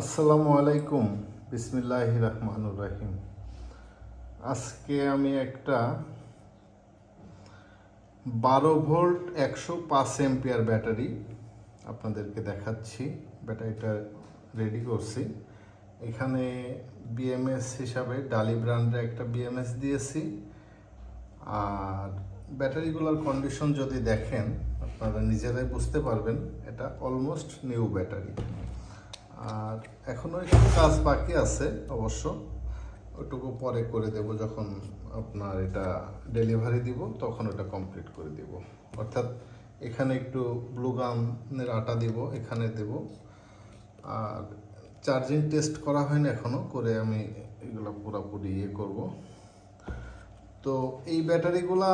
আসসালামু আলাইকুম। বিসমিল্লাহ রহমানুর রাহিম। আজকে আমি একটা বারো ভোল্ট একশো পাঁচ এম্পিয়ার ব্যাটারি আপনাদেরকে দেখাচ্ছি। ব্যাটারিটা রেডি করছি। এখানে বিএমএস হিসাবে ডালি ব্র্যান্ডের একটা বিএমএস দিয়েছি। আর ব্যাটারিগুলোর কন্ডিশন যদি দেখেন, আপনারা নিজেরাই বুঝতে পারবেন, এটা অলমোস্ট নিউ ব্যাটারি আর এখনও একটু কাজ বাকি আছে অবশ্য। ওটুকু পরে করে দেব যখন আপনার এটা ডেলিভারি দিব, তখন ওটা কমপ্লিট করে দিব। অর্থাৎ এখানে একটু ব্লু গানের আটা দিব, এখানে দেব। আর চার্জিং টেস্ট করা হয়নি এখনও করে আমি এগুলো পুরোপুরি ইয়ে করব। তো এই ব্যাটারিগুলা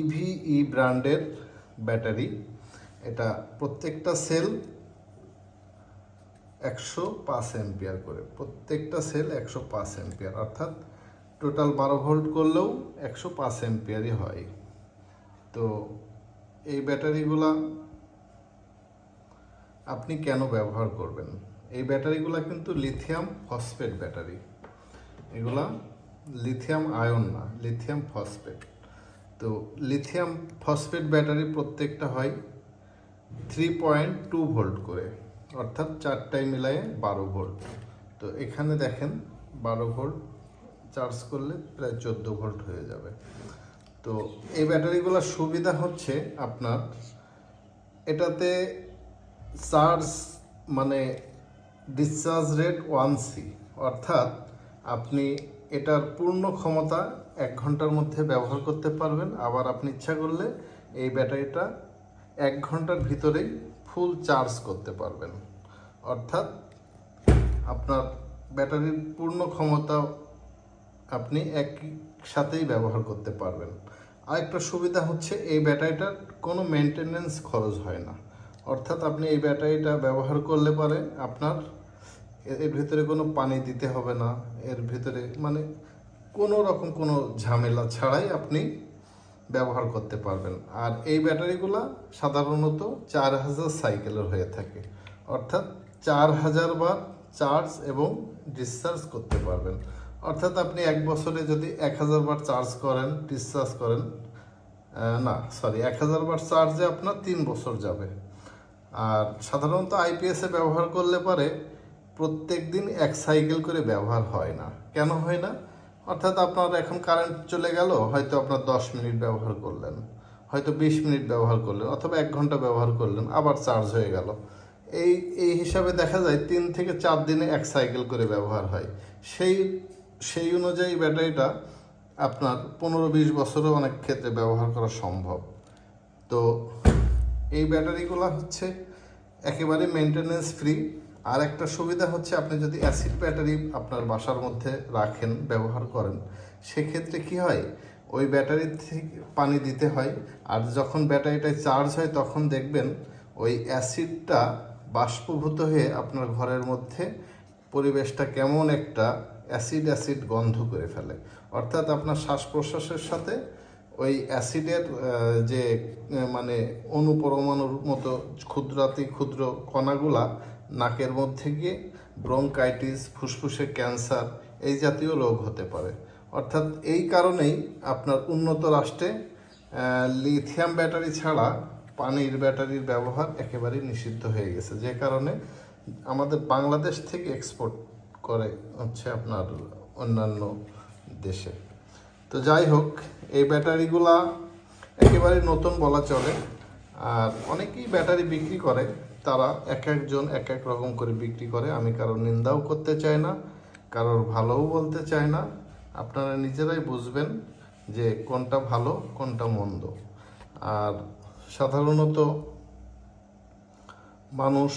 ইভি ই ব্র্যান্ডের ব্যাটারি। এটা প্রত্যেকটা সেল একশো পাঁচ এম্পিয়ার করে। প্রত্যেকটা সেল একশো পাঁচ এম্পিয়ার অর্থাৎ টোটাল বারো ভোল্ট করলেও একশো পাঁচ এম্পিয়ারই হয়। তো এই ব্যাটারিগুলা আপনি কেন ব্যবহার করবেন? এই ব্যাটারিগুলা কিন্তু লিথিয়াম ফসফেট ব্যাটারি। এগুলা লিথিয়াম আয়ন না লিথিয়াম ফসফেট তো লিথিয়াম ফসফেট ব্যাটারি প্রত্যেকটা হয় থ্রি পয়েন্ট টু ভোল্ট করে। অর্থাৎ চারটায় মিলায়ে বারো ভোল্ট। তো এখানে দেখেন, বারো ভোল্ট চার্জ করলে প্রায় চোদ্দ ভোল্ট হয়ে যাবে। তো এই ব্যাটারিগুলোর সুবিধা হচ্ছে আপনার, এটাতে চার্জ মানে ডিসচার্জ রেট ওয়ান সি অর্থাৎ আপনি এটার পূর্ণ ক্ষমতা এক ঘণ্টার মধ্যে ব্যবহার করতে পারবেন। আবার আপনি ইচ্ছা করলে এই ব্যাটারিটা এক ঘণ্টার ভিতরেই ফুল চার্জ করতে পারবেন। অর্থাৎ আপনার ব্যাটারির পূর্ণ ক্ষমতা আপনি একই সাথেই ব্যবহার করতে পারবেন। আরেকটা সুবিধা হচ্ছে এই ব্যাটারিটার কোনো মেনটেনেন্স খরচ হয় না। অর্থাৎ আপনি এই ব্যাটারিটা ব্যবহার করলে পরে আপনার এর ভিতরে কোনো পানি দিতে হবে না। এর ভিতরে মানে কোনো রকম কোনো ঝামেলা ছাড়াই আপনি ব্যবহার করতে পারবেন। আর এই ব্যাটারিগুলা সাধারণত চার হাজার সাইকেলের হয়ে থাকে। অর্থাৎ চার হাজার বার চার্জ এবং ডিসচার্জ করতে পারবেন। অর্থাৎ আপনি এক বছরে যদি এক হাজার বার চার্জ করেন ডিসচার্জ করেন না সরি এক হাজার বার চার্জে আপনার তিন বছর যাবে। আর সাধারণত আইপিএসে ব্যবহার করলে পারে প্রত্যেক দিন এক সাইকেল করে ব্যবহার হয় না। কেন হয় না? অর্থাৎ আপনার এখন কারেন্ট চলে গেল, হয়তো আপনার দশ মিনিট ব্যবহার করলেন, হয়তো বিশ মিনিট ব্যবহার করলেন, অথবা এক ঘণ্টা ব্যবহার করলেন, আবার চার্জ হয়ে গেল। এই এই হিসাবে দেখা যায় তিন থেকে চার দিনে এক সাইকেল করে ব্যবহার হয়। সেই সেই অনুযায়ী ব্যাটারিটা আপনার পনেরো বিশ বছরও অনেক ক্ষেত্রে ব্যবহার করা সম্ভব। তো এই ব্যাটারিগুলো হচ্ছে একেবারে মেনটেনেন্স ফ্রি আর একটা সুবিধা হচ্ছে আপনি যদি অ্যাসিড ব্যাটারি আপনার বাসার মধ্যে রাখেন, ব্যবহার করেন, সেক্ষেত্রে কি হয়? ওই ব্যাটারি থেকে পানি দিতে হয়, আর যখন ব্যাটারিটা চার্জ হয়, তখন দেখবেন ওই অ্যাসিডটা বাষ্পভূত হয়ে আপনার ঘরের মধ্যে পরিবেশটা কেমন একটা অ্যাসিড অ্যাসিড গন্ধ করে ফেলে। অর্থাৎ আপনার শ্বাস প্রশ্বাসের সাথে ওই অ্যাসিডের যে মানে অনুপরমাণুর মতো ক্ষুদ্রাতি ক্ষুদ্র কণাগুলা নাকের মধ্যে গিয়ে ব্রঙ্কাইটিস, ফুসফুসে ক্যান্সার এই জাতীয় রোগ হতে পারে। অর্থাৎ এই কারণেই আপনার উন্নত রাষ্ট্রে লিথিয়াম ব্যাটারি ছাড়া পানির ব্যাটারির ব্যবহার একেবারেই নিষিদ্ধ হয়ে গেছে। যে কারণে আমাদের বাংলাদেশ থেকে এক্সপোর্ট করে হচ্ছে আপনার অন্যান্য দেশে। তো যাই হোক, এই ব্যাটারিগুলা একেবারে নতুন বলা চলে। আর অনেকেই ব্যাটারি বিক্রি করে তারা এক একজন এক এক রকম করে বিক্রি করে। আমি কারোর নিন্দাও করতে চাই না, কারোর ভালোও বলতে চাই না। আপনারা নিজেরাই বুঝবেন যে কোনটা ভালো, কোনটা মন্দ। আর সাধারণত মানুষ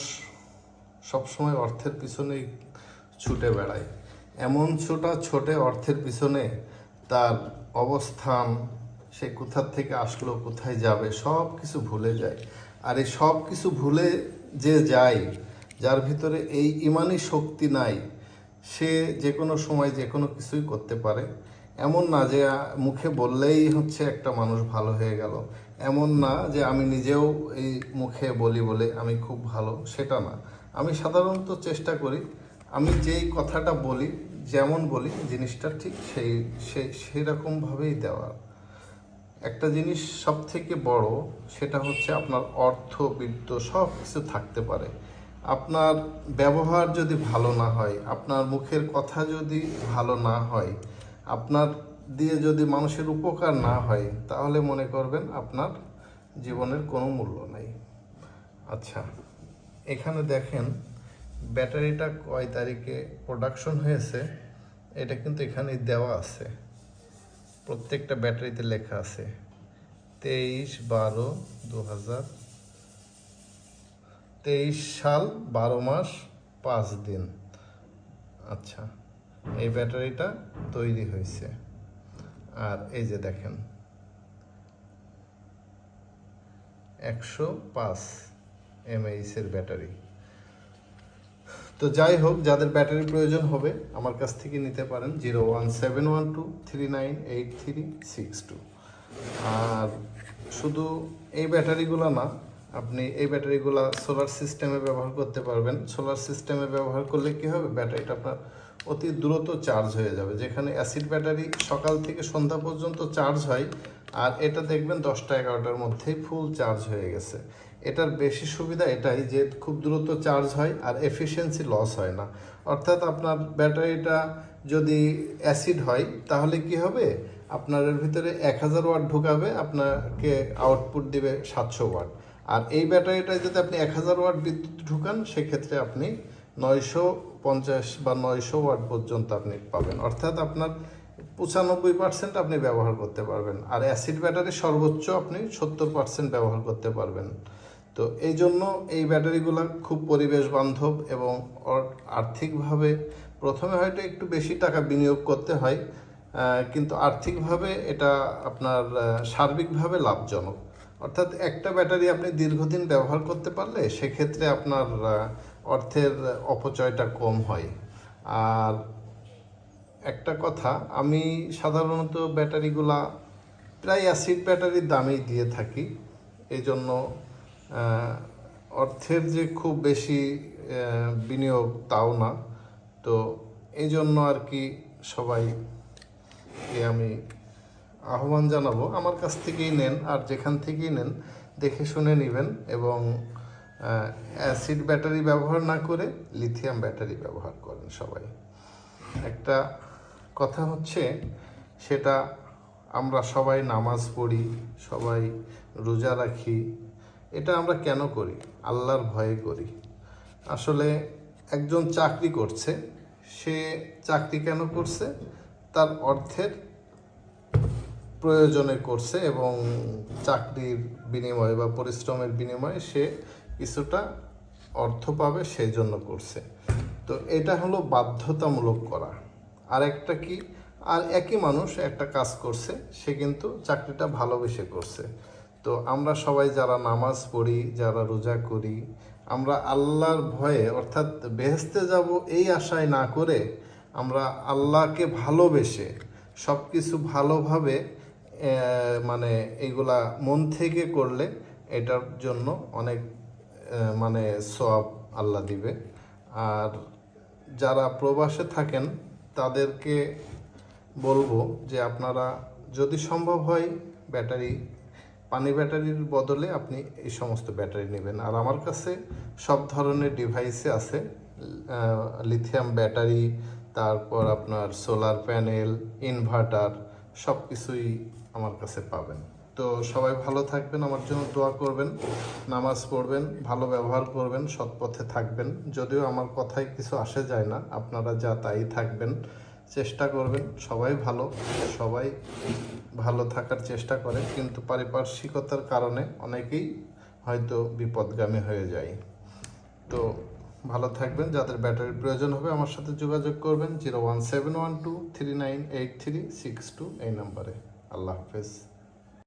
সবসময় অর্থের পিছনেই ছুটে বেড়ায়। এমন ছোটা ছোটে অর্থের পিছনে তার অবস্থান, সে কোথার থেকে আসলো, কোথায় যাবে সব কিছু ভুলে যায়। আর এই সব কিছু ভুলে যে যায়, যার ভিতরে এই ইমানি শক্তি নাই, সে যে কোনো সময় যে কোনো কিছুই করতে পারে। এমন না যে মুখে বললেই হচ্ছে একটা মানুষ ভালো হয়ে গেল। এমন না যে আমি নিজেও এই মুখে বলি বলে আমি খুব ভালো, সেটা না। আমি সাধারণত চেষ্টা করি, আমি যেই কথাটা বলি, যেমন বলি, জিনিসটা ঠিক সেই সেই সেরকমভাবেই দেওয়ার। একটা জিনিস সব থেকে বড়, সেটা হচ্ছে আপনার অর্থ বিত্ত সব কিছু থাকতে পারে। আপনার ব্যবহার যদি ভালো না হয়, আপনার মুখের কথা যদি ভালো না হয়, আপনার দিয়ে যদি মানুষের উপকার না হয়, তাহলে মনে করবেন আপনার জীবনের কোনো মূল্য নাই। আচ্ছা এখানে দেখেন, ব্যাটারিটা কয় তারিখে প্রোডাকশন হয়েছে, এটা কিন্তু এখানে দেওয়া আছে। প্রত্যেকটা ব্যাটারিতে লেখা আছে তেইশ বারো দু হাজার তেইশ সাল বারো মাস পাঁচ দিন। আচ্ছা এই ব্যাটারিটা তৈরি হয়েছে। আর এই যে দেখেন, একশো পাঁচ এমএইচের ব্যাটারি। তো যাই হোক, যাদের ব্যাটারি প্রয়োজন হবে, আমার কাছ থেকে নিতে পারেন zero one seven one two three nine eight three six two. আর শুধু এই ব্যাটারিগুলো না, আপনি এই ব্যাটারিগুলো সোলার সিস্টেমে ব্যবহার করতে পারবেন। সোলার সিস্টেমে ব্যবহার করলে কি হবে? ব্যাটারিটা আপনার অতি দ্রুত চার্জ হয়ে যাবে। যেখানে অ্যাসিড ব্যাটারি সকাল থেকে সন্ধ্যা পর্যন্ত চার্জ হয়, আর এটা দেখবেন দশটা এগারোটার মধ্যেই ফুল চার্জ হয়ে গেছে। এটার বেশি সুবিধা এটাই যে খুব দ্রুত চার্জ হয় আর এফিসিয়েন্সি লস হয় না। অর্থাৎ আপনার ব্যাটারিটা যদি অ্যাসিড হয়, তাহলে কি হবে? আপনার এর ভিতরে এক হাজার ওয়াট ঢুকাবে, আপনাকে আউটপুট দিবে সাতশো ওয়াট আর এই ব্যাটারিটায় যদি আপনি এক হাজার ওয়াট বিদ্যুৎ ঢুকান, সেক্ষেত্রে আপনি নয়শো পঞ্চাশ বা নয়শো ওয়াট পর্যন্ত আপনি পাবেন। অর্থাৎ আপনার পঁচানব্বই পার্সেন্ট আপনি ব্যবহার করতে পারবেন। আর অ্যাসিড ব্যাটারি সর্বোচ্চ আপনি সত্তর পার্সেন্ট ব্যবহার করতে পারবেন। তো এই জন্য এই ব্যাটারিগুলো খুব পরিবেশ বান্ধব এবং আর্থিকভাবে প্রথমে হয়তো একটু বেশি টাকা বিনিয়োগ করতে হয় কিন্তু আর্থিকভাবে এটা আপনার সার্বিকভাবে লাভজনক। অর্থাৎ একটা ব্যাটারি আপনি দীর্ঘদিন ব্যবহার করতে পারলে সেক্ষেত্রে আপনার অর্থের অপচয়টা কম হয়। আর একটা কথা, আমি সাধারণত ব্যাটারিগুলা প্রায় অ্যাসিড ব্যাটারির দামেই দিয়ে থাকি এই জন্য অর্থের যে খুব বেশি বিনিয়োগ তাও না। তো এই জন্য আর কি সবাই আমি আহ্বান জানাব। আমার কাছ থেকেই নেন আর যেখান থেকেই নেন, দেখে শুনে নেবেন এবং অ্যাসিড ব্যাটারি ব্যবহার না করে লিথিয়াম ব্যাটারি ব্যবহার করেন সবাই। একটা কথা হচ্ছে, সেটা আমরা সবাই নামাজ পড়ি, সবাই রোজা রাখি এটা আমরা কেন করি? আল্লাহর ভয়ে করি। আসলে একজন চাকরি করছে, সে চাকরি কেন করছে? তার অর্থের প্রয়োজনে করছে এবং চাকরির বিনিময়ে বা পরিশ্রমের বিনিময়ে সে কিছুটা অর্থ পাবে সেই জন্য করছে। তো এটা হলো বাধ্যতামূলক করা। আর একটা কি? আর একই মানুষ একটা কাজ করছে, সে কিন্তু চাকরিটা ভালোবেসে করছে। তো আমরা সবাই যারা নামাজ পড়ি, যারা রোজা করি, আমরা আল্লাহর ভয়ে, অর্থাৎ বেহেস্তে যাব এই আশায় না করে আমরা আল্লাহকে ভালোবেসে সব কিছু ভালোভাবে মানে এইগুলা মন থেকে করলে এটার জন্য অনেক মানে সব আল্লাহ দিবে। আর যারা প্রবাসে থাকেন, তাদেরকে বলব যে আপনারা যদি সম্ভব হয় ব্যাটারি পানি ব্যাটারির বদলে আপনি এই সমস্ত ব্যাটারি নেবেন। আর আমার কাছে সব ধরনের ডিভাইসে আছে লিথিয়াম ব্যাটারি তারপর আপনার সোলার প্যানেল ইনভার্টার সব কিছুই আমার কাছে পাবেন। তো সবাই ভালো থাকবেন, আমার জন্য দোয়া করবেন, নামাজ পড়বেন, ভালো ব্যবহার করবেন সৎ পথে থাকবেন। যদিও আমার কথায় কিছু আসে যায় না, আপনারা যা তাই থাকবেন। চেষ্টা করবেন। সবাই ভালো সবাই ভালো থাকার চেষ্টা করে, কিন্তু পারিপার্শ্বিকতার কারণে অনেকেই হয়তো বিপদগামী হয়ে যায়। তো ভালো থাকবেন। যাদের ব্যাটারির প্রয়োজন হবে আমার সাথে যোগাযোগ করবেন। Zero one seven one two three nine eight three six two এই নাম্বারে। আল্লাহ হাফেজ।